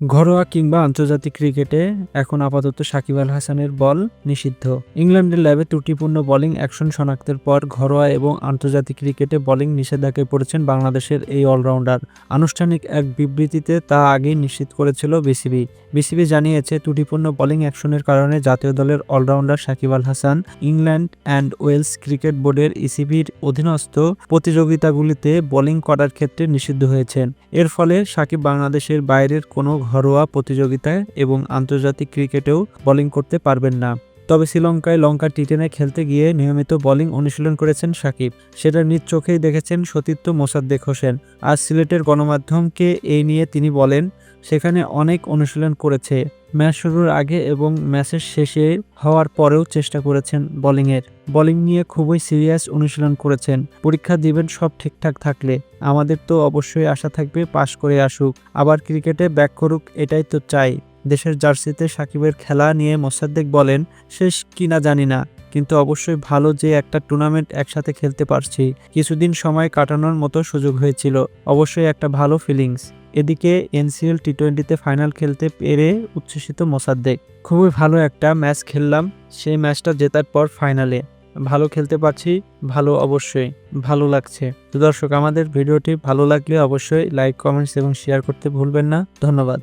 ঘরোয়া কিংবা আন্তর্জাতিক ক্রিকেটে এখন আপাতত সাকিব আল হাসানের বল নিষিদ্ধ। ইংল্যান্ডের ল্যাবে ত্রুটিপূর্ণ বোলিং অ্যাকশন শনাক্তের পর ঘরোয়া এবং আন্তর্জাতিক ক্রিকেটে বোলিং নিষেধাজ্ঞায় পড়েছেন বাংলাদেশের এই অলরাউন্ডার। আনুষ্ঠানিক এক বিবৃতিতে তা আগেই নিশ্চিত করেছিল বিসিবি। বিসিবি জানিয়েছে, ত্রুটিপূর্ণ বোলিং অ্যাকশনের কারণে জাতীয় দলের allrounder Shakib Al Hasan England and Wales cricket বোর্ডের ইসিবির অধীনস্থ প্রতিযোগিতাগুলিতে বোলিং করার ক্ষেত্রে নিষিদ্ধ হয়েছেন। এর ফলে সাকিব বাংলাদেশের বাইরের কোনো ঘরোয়া প্রতিযোগিতায় এবং আন্তর্জাতিক ক্রিকেটেও বোলিং করতে পারবেন না। তবে শ্রীলঙ্কায় লঙ্কা টি টেনে খেলতে গিয়ে নিয়মিত বোলিং অনুশীলন করেছেন সাকিব। সেটা নিজ চোখেই দেখেছেন সতীর্থ মোসাদ্দেক হোসেন। আজ সিলেটের গণমাধ্যমকে এই নিয়ে তিনি বলেন, সেখানে অনেক অনুশীলন করেছে। ম্যাচ শুরুর আগে এবং ম্যাচের শেষে হওয়ার পরেও চেষ্টা করেছেন বলিংয়ের। বলিং নিয়ে খুবই সিরিয়াস অনুশীলন করেছেন। পরীক্ষা দিবেন সব ঠিকঠাক থাকলে। আমাদের তো অবশ্যই আশা থাকবে পাশ করে আসুক। আবার ক্রিকেটে ব্যাক করুক, এটাই তো চাই। দেশের জার্সিতে সাকিবের খেলা নিয়ে মোসাদ্দেক বলেন, শেষ কিনা জানি না। কিন্তু অবশ্যই ভালো যে একটা টুর্নামেন্ট একসাথে খেলতে পারছি। কিছুদিন সময় কাটানোর মতো সুযোগ হয়েছিল। অবশ্যই একটা ভালো ফিলিংস এদিকে এনসিএল টি টোয়েন্টিতে ফাইনাল খেলতে পেরে উচ্ছ্বসিত মোসাদ্দেক। খুবই ভালো একটা ম্যাচ খেললাম। সেই ম্যাচটা জেতার পর ফাইনালে ভালো খেলতে পারছি, ভালো অবশ্যই। ভালো লাগছে। তো দর্শক, আমাদের ভিডিওটি ভালো লাগলে অবশ্যই লাইক কমেন্টস এবং শেয়ার করতে ভুলবেন না। ধন্যবাদ।